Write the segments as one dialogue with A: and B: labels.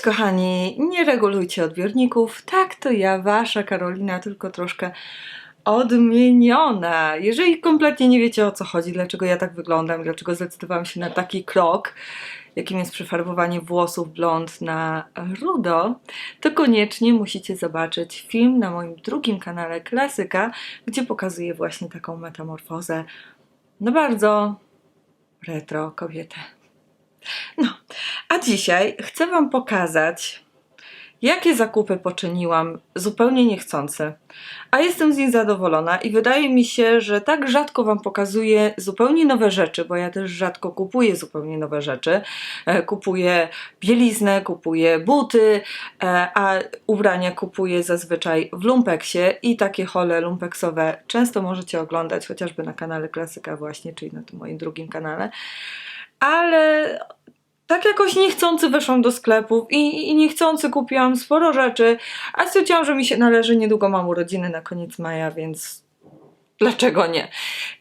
A: Cześć kochani, nie regulujcie odbiorników. Tak, to ja, wasza Karolina, tylko troszkę odmieniona. Jeżeli kompletnie nie wiecie o co chodzi, dlaczego ja tak wyglądam, dlaczego zdecydowałam się na taki krok, jakim jest przefarbowanie włosów blond na rudo, to koniecznie musicie zobaczyć film na moim drugim kanale Klasyka, gdzie pokazuję właśnie taką metamorfozę no bardzo retro kobietę. No, a dzisiaj chcę Wam pokazać, jakie zakupy poczyniłam zupełnie niechcące, a jestem z nich zadowolona i wydaje mi się, że tak rzadko Wam pokazuję zupełnie nowe rzeczy, bo ja też rzadko kupuję zupełnie nowe rzeczy. E, Kupuję bieliznę, kupuję buty, e, a ubrania kupuję zazwyczaj w lumpeksie i takie hole lumpeksowe często możecie oglądać chociażby na kanale Klasyka właśnie, czyli na tym moim drugim kanale. Ale tak jakoś niechcący weszłam do sklepów i, i niechcący kupiłam sporo rzeczy, a stwierdziłam, że mi się należy, niedługo mam urodziny na koniec maja, więc dlaczego nie?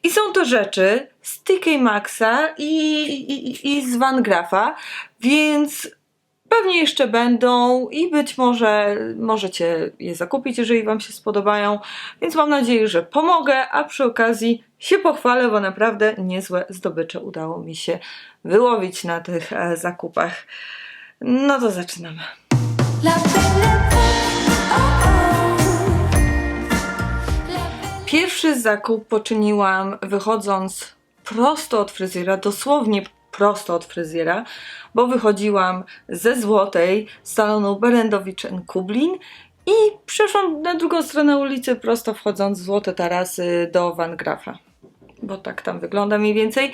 A: I są to rzeczy z TK Maxa i, i, i z Van Graffa, więc pewnie jeszcze będą i być może możecie je zakupić, jeżeli Wam się spodobają, więc mam nadzieję, że pomogę, a przy okazji się pochwalę, bo naprawdę niezłe zdobycze udało mi się wyłowić na tych e, zakupach. No to zaczynamy. Pierwszy zakup poczyniłam wychodząc prosto od fryzjera, dosłownie prosto od fryzjera, bo wychodziłam ze Złotej z salonu Berendowicz Kublin i przeszłam na drugą stronę ulicy, prosto wchodząc z Złote Tarasy do Van Graffa. Bo tak tam wygląda mniej więcej.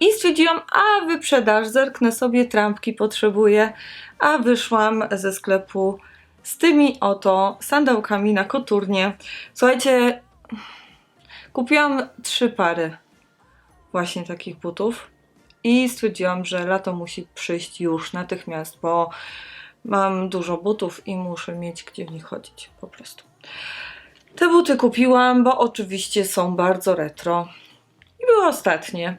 A: I stwierdziłam, a wyprzedaż, zerknę sobie, trampki potrzebuję, a wyszłam ze sklepu z tymi oto sandałkami na koturnie. Słuchajcie, kupiłam trzy pary właśnie takich butów i stwierdziłam, że lato musi przyjść już natychmiast, bo mam dużo butów i muszę mieć gdzie w nich chodzić po prostu. Te buty kupiłam, bo oczywiście są bardzo retro i były ostatnie.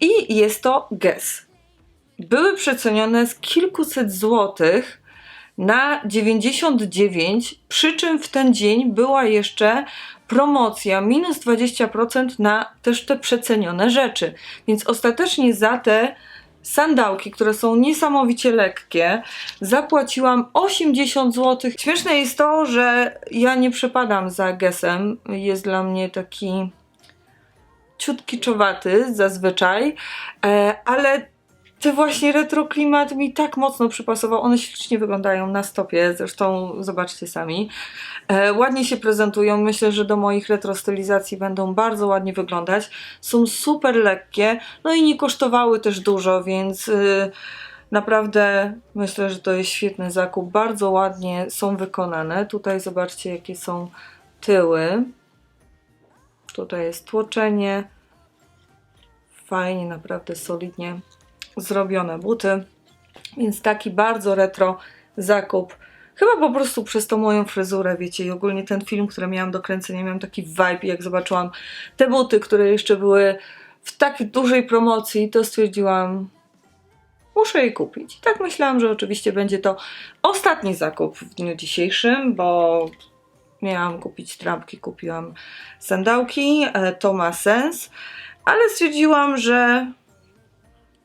A: I jest to Guess. Były przecenione z kilkuset złotych na 99, przy czym w ten dzień była jeszcze promocja minus 20% na też te przecenione rzeczy. Więc ostatecznie za te sandałki, które są niesamowicie lekkie, zapłaciłam 80 zł. Śmieszne jest to, że ja nie przepadam za Guessem. Jest dla mnie taki ciut kiczowaty zazwyczaj, e, ale te właśnie retro klimat mi tak mocno przypasował. One ślicznie wyglądają na stopie, zresztą zobaczcie sami. E, ładnie się prezentują. Myślę, że do moich retro stylizacji będą bardzo ładnie wyglądać. Są super lekkie, no i nie kosztowały też dużo, więc y, naprawdę myślę, że to jest świetny zakup. Bardzo ładnie są wykonane. Tutaj zobaczcie, jakie są tyły. Tutaj jest tłoczenie. Fajnie, naprawdę solidnie zrobione buty. Więc taki bardzo retro zakup. Chyba po prostu przez tą moją fryzurę, wiecie, i ogólnie ten film, który miałam do kręcenia, miałam taki vibe, jak zobaczyłam te buty, które jeszcze były w tak dużej promocji, to stwierdziłam, muszę je kupić. I tak myślałam, że oczywiście będzie to ostatni zakup w dniu dzisiejszym, bo miałam kupić trampki, kupiłam sandałki, e, to ma sens, ale stwierdziłam, że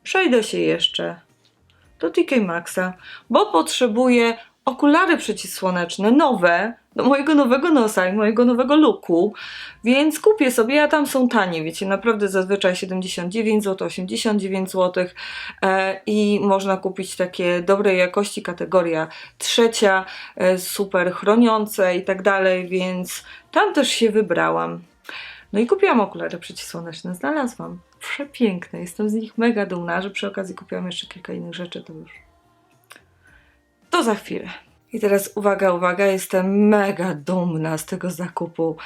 A: przejdę się jeszcze do TK Maxa, bo potrzebuję okulary przeciwsłoneczne, nowe, do mojego nowego nosa i mojego nowego looku, więc kupię sobie, a tam są tanie, wiecie, naprawdę zazwyczaj 79 zł, 89 zł e, i można kupić takie dobrej jakości, kategoria trzecia, e, super chroniące i tak dalej, więc tam też się wybrałam. No i kupiłam okulary przeciwsłoneczne, znalazłam. Przepiękne, jestem z nich mega dumna, że przy okazji kupiłam jeszcze kilka innych rzeczy, to już. To za chwilę. I teraz uwaga, uwaga, jestem mega dumna z tego zakupu.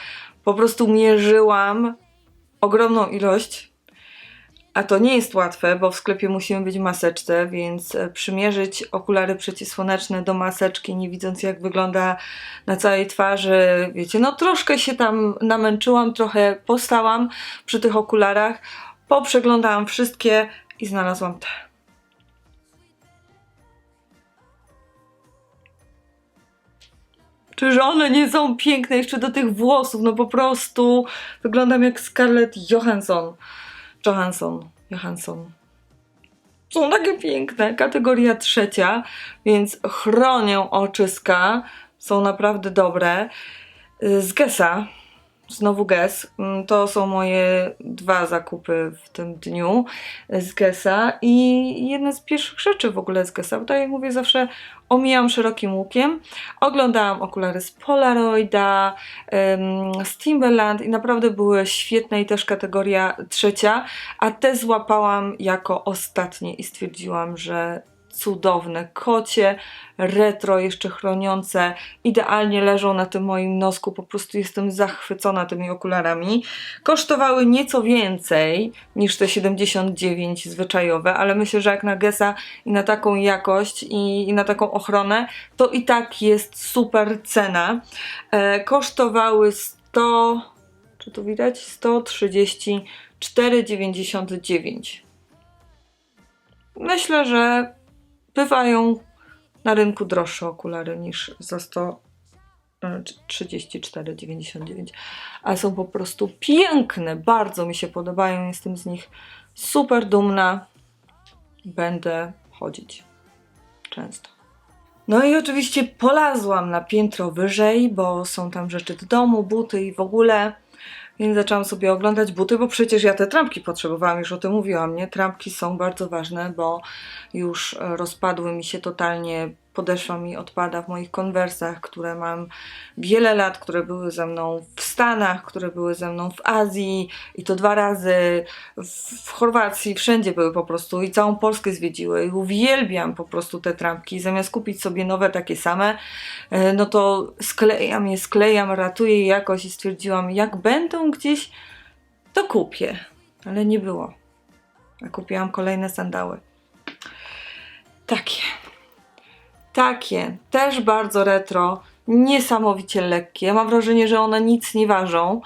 A: Po prostu mierzyłam ogromną ilość, a to nie jest łatwe, bo w sklepie musimy być w maseczce, więc e, przymierzyć okulary przeciwsłoneczne do maseczki, nie widząc jak wygląda na całej twarzy, wiecie, no troszkę się tam namęczyłam, trochę postałam przy tych okularach, poprzeglądałam wszystkie i znalazłam te. Czyż one nie są piękne jeszcze do tych włosów? No po prostu wyglądam jak Scarlett Johansson. Johansson. Johansson. Są takie piękne. Kategoria trzecia, więc chronią oczyska. Są naprawdę dobre. Y, Z Gesa. Znowu Guess. Mm, To są moje dwa zakupy w tym dniu z Gessa i jedne z pierwszych rzeczy w ogóle z Gessa, bo tak jak mówię, zawsze omijam szerokim łukiem. Oglądałam okulary z Polaroida, z Timberland i naprawdę były świetne i też kategoria trzecia, a te złapałam jako ostatnie i stwierdziłam, że cudowne kocie, retro, jeszcze chroniące, idealnie leżą na tym moim nosku, po prostu jestem zachwycona tymi okularami. Kosztowały nieco więcej niż te 79 zwyczajowe, ale myślę, że jak na Gessa i na taką jakość i, i na taką ochronę, to i tak jest super cena. E, kosztowały 100, czy tu widać? 134,99. Myślę, że bywają na rynku droższe okulary niż za 134,99, ale są po prostu piękne, bardzo mi się podobają, jestem z nich super dumna. Będę chodzić często. No i oczywiście polazłam na piętro wyżej, bo są tam rzeczy do domu, buty i w ogóle. Więc zaczęłam sobie oglądać buty, bo przecież ja te trampki potrzebowałam, już o tym mówiłam, nie? Trampki są bardzo ważne, bo już e, rozpadły mi się totalnie, podeszła mi odpada w moich konwersach, które mam wiele lat, które były ze mną w Stanach, które były ze mną w Azji i to dwa razy w, Chorwacji, wszędzie były po prostu i całą Polskę zwiedziły i uwielbiam po prostu te trampki. Zamiast kupić sobie nowe takie same, e, no to sklejam je, sklejam, ratuję je jakoś i stwierdziłam, jak będą gdzieś, to kupię. Ale nie było. A kupiłam kolejne sandały. Takie. Takie. Też bardzo retro. Niesamowicie lekkie. Mam wrażenie, że one nic nie ważą.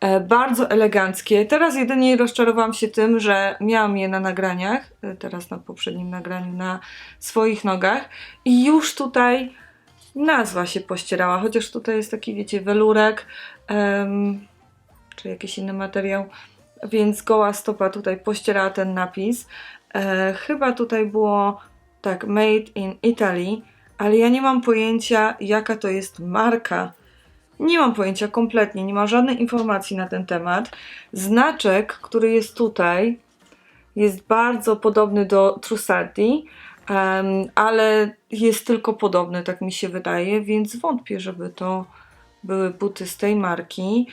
A: E, bardzo eleganckie. Teraz jedynie rozczarowałam się tym, że miałam je na nagraniach. e, Teraz na poprzednim nagraniu na swoich nogach. I już tutaj nazwa się pościerała. Chociaż tutaj jest taki, wiecie, welurek. em, czy jakiś inny materiał. Więc goła stopa tutaj pościerała ten napis. E, chyba tutaj było tak, made in Italy, ale ja nie mam pojęcia, jaka to jest marka. Nie mam pojęcia kompletnie, nie ma żadnej informacji na ten temat. Znaczek, który jest tutaj, jest bardzo podobny do Trussardi, em, ale jest tylko podobny, tak mi się wydaje, więc wątpię, żeby to były buty z tej marki.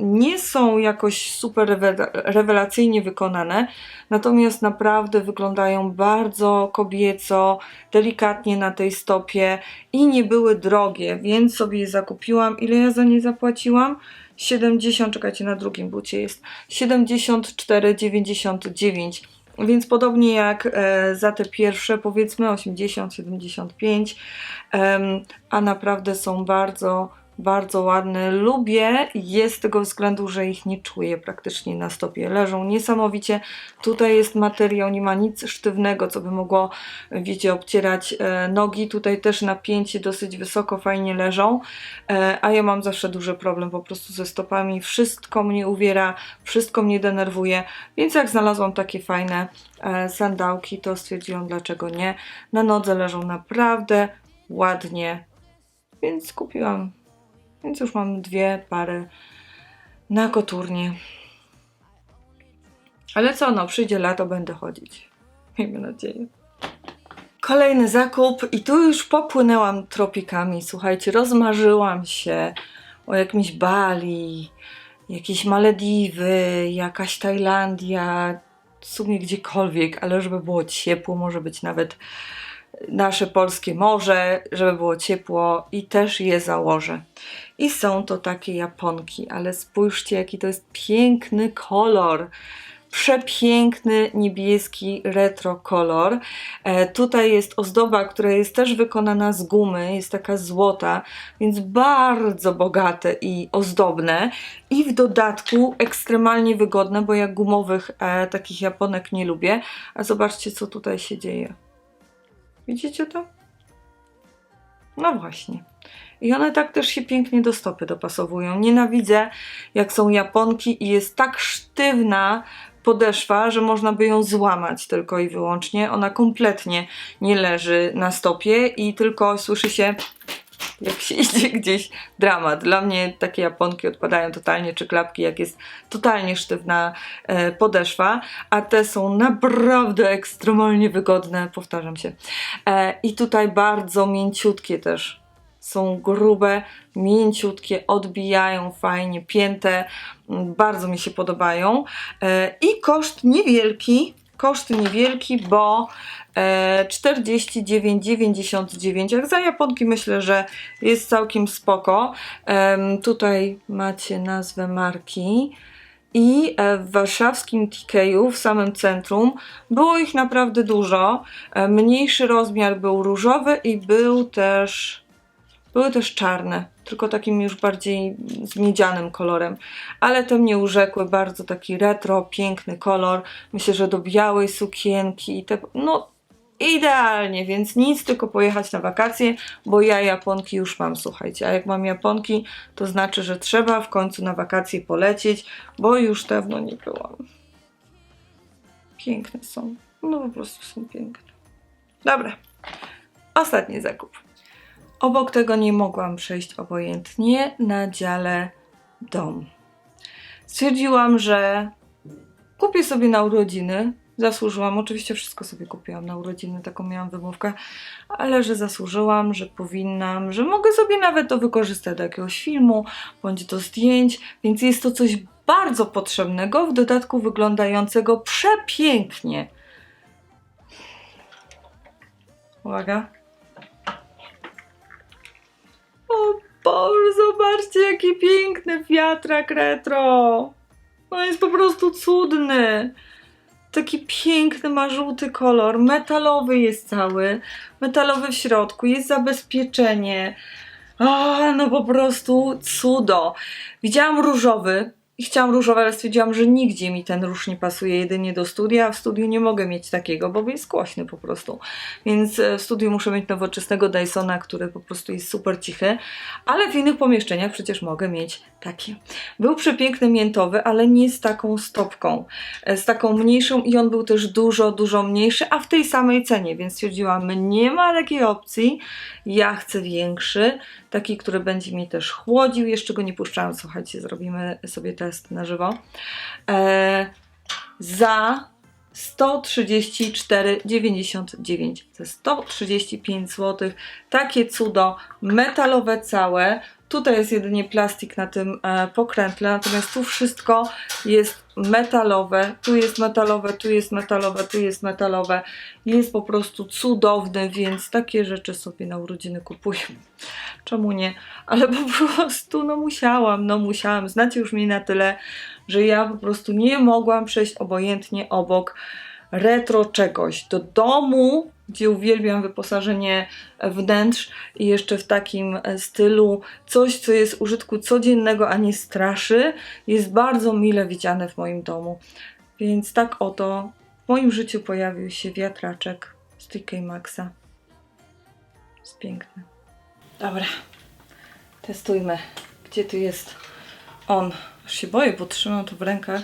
A: Nie są jakoś super rewe- rewelacyjnie wykonane, natomiast naprawdę wyglądają bardzo kobieco, delikatnie na tej stopie i nie były drogie, więc sobie je zakupiłam. Ile ja za nie zapłaciłam? 70, czekajcie, na drugim bucie jest 74,99. Więc podobnie jak e, za te pierwsze, powiedzmy 80, 75, em, a naprawdę są bardzo, bardzo ładne. Lubię je z tego względu, że ich nie czuję praktycznie na stopie. Leżą niesamowicie. Tutaj jest materiał, nie ma nic sztywnego, co by mogło, wiecie, obcierać e, nogi. Tutaj też napięcie dosyć wysoko, fajnie leżą, e, a ja mam zawsze duży problem po prostu ze stopami. Wszystko mnie uwiera, wszystko mnie denerwuje, więc jak znalazłam takie fajne e, sandałki, to stwierdziłam, dlaczego nie. Na nodze leżą naprawdę ładnie, więc kupiłam. Więc już mam dwie pary na koturnie. Ale co, no, przyjdzie lato, będę chodzić. Miejmy nadzieję. Kolejny zakup i tu już popłynęłam tropikami. Słuchajcie, rozmarzyłam się o jakimś Bali, jakieś Malediwy, jakaś Tajlandia, w sumie gdziekolwiek, ale żeby było ciepło, może być nawet nasze polskie morze, żeby było ciepło i też je założę. I są to takie japonki, ale spójrzcie, jaki to jest piękny kolor. Przepiękny niebieski retro kolor. E, tutaj jest ozdoba, która jest też wykonana z gumy, jest taka złota, więc bardzo bogate i ozdobne. I w dodatku ekstremalnie wygodne, bo ja gumowych e, takich japonek nie lubię. A zobaczcie, co tutaj się dzieje. Widzicie to? No właśnie. I one tak też się pięknie do stopy dopasowują. Nienawidzę, jak są japonki i jest tak sztywna podeszwa, że można by ją złamać tylko i wyłącznie. Ona kompletnie nie leży na stopie i tylko słyszy się jak się idzie gdzieś dramat. Dla mnie takie japonki odpadają totalnie, czy klapki, jak jest totalnie sztywna e, podeszwa, a te są naprawdę ekstremalnie wygodne, powtarzam się. E, I tutaj bardzo mięciutkie też. Są grube, mięciutkie, odbijają fajnie, pięte, mm, bardzo mi się podobają. E, I koszt niewielki, koszt niewielki, bo e, 49,99. Jak za Japonki myślę, że jest całkiem spoko. Tutaj macie nazwę marki. I e, w warszawskim TK-u w samym centrum było ich naprawdę dużo. E, Mniejszy rozmiar był różowy i był też były też czarne, tylko takim już bardziej z miedzianym kolorem. Ale te mnie urzekły, bardzo taki retro, piękny kolor. Myślę, że do białej sukienki i te, no idealnie, więc nic, tylko pojechać na wakacje, bo ja Japonki już mam, słuchajcie. A jak mam Japonki, to znaczy, że trzeba w końcu na wakacje polecieć, bo już dawno nie byłam. Piękne są. No po prostu są piękne. Dobra. Ostatni zakup. Obok tego nie mogłam przejść obojętnie na dziale dom. Stwierdziłam, że kupię sobie na urodziny. Zasłużyłam, oczywiście wszystko sobie kupiłam na urodziny, taką miałam wymówkę, ale że zasłużyłam, że powinnam, że mogę sobie nawet to wykorzystać do jakiegoś filmu, bądź do zdjęć, więc jest to coś bardzo potrzebnego, w dodatku wyglądającego przepięknie. Uwaga. Zobaczcie jaki piękny wiatrak retro. No jest po prostu cudny. Taki piękny, ma żółty kolor, metalowy jest cały, metalowy w środku, jest zabezpieczenie. A, no po prostu cudo. Widziałam różowy i chciałam różowy, ale stwierdziłam, że nigdzie mi ten róż nie pasuje, jedynie do studia, a w studiu nie mogę mieć takiego, bo jest głośny po prostu. Więc e, w studiu muszę mieć nowoczesnego Dysona, który po prostu jest super cichy, ale w innych pomieszczeniach przecież mogę mieć taki. Był przepiękny miętowy, ale nie z taką stopką, e, z taką mniejszą i on był też dużo, dużo mniejszy, a w tej samej cenie, więc stwierdziłam, nie ma takiej opcji, ja chcę większy, taki, który będzie mi też chłodził, jeszcze go nie puszczałam, słuchajcie, zrobimy sobie test na żywo. E, za 134,99 za 135 zł. Takie cudo, metalowe całe. Tutaj jest jedynie plastik na tym e, pokrętle, natomiast tu wszystko jest metalowe. Tu jest metalowe, tu jest metalowe, tu jest metalowe. Jest po prostu cudowny, więc takie rzeczy sobie na urodziny kupuję. Czemu nie? Ale po prostu, no musiałam, no musiałam. Znacie już mnie na tyle, że ja po prostu nie mogłam przejść obojętnie obok retro czegoś. Do domu, gdzie uwielbiam wyposażenie wnętrz i jeszcze w takim e, stylu, coś, co jest użytku codziennego, a nie straszy, jest bardzo mile widziane w moim domu. Więc tak oto w moim życiu pojawił się wiatraczek z TK Maxa. Jest piękny. Dobra, testujmy. Gdzie tu jest on? Aż się boję, bo trzymam to w rękach.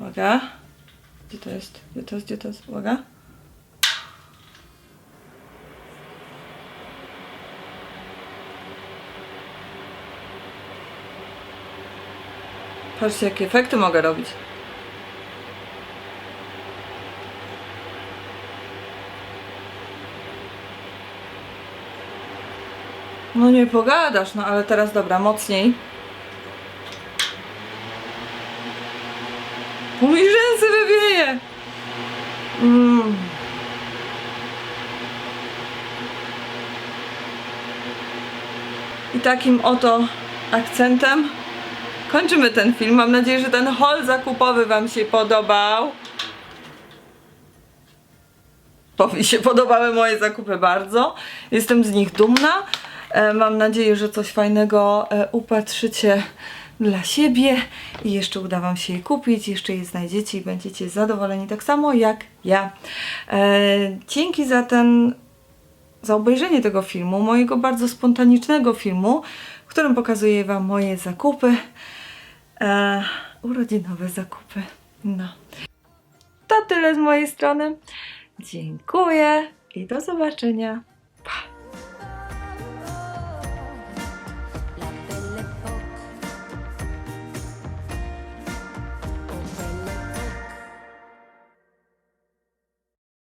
A: Uwaga. Gdzie to jest? Gdzie to jest? Gdzie to jest? Uwaga. Patrzcie, jakie efekty mogę robić. No nie pogadasz, no ale teraz dobra, mocniej. Bo rzęsy. Mm. I takim oto akcentem kończymy ten film. Mam nadzieję, że ten haul zakupowy Wam się podobał. Bo mi się podobały moje zakupy bardzo. Jestem z nich dumna. E, Mam nadzieję, że coś fajnego e, upatrzycie dla siebie i jeszcze uda Wam się je kupić, jeszcze je znajdziecie i będziecie zadowoleni tak samo jak ja. E, Dzięki za ten za obejrzenie tego filmu, mojego bardzo spontanicznego filmu, w którym pokazuję Wam moje zakupy. E, urodzinowe zakupy. No. To tyle z mojej strony. Dziękuję i do zobaczenia.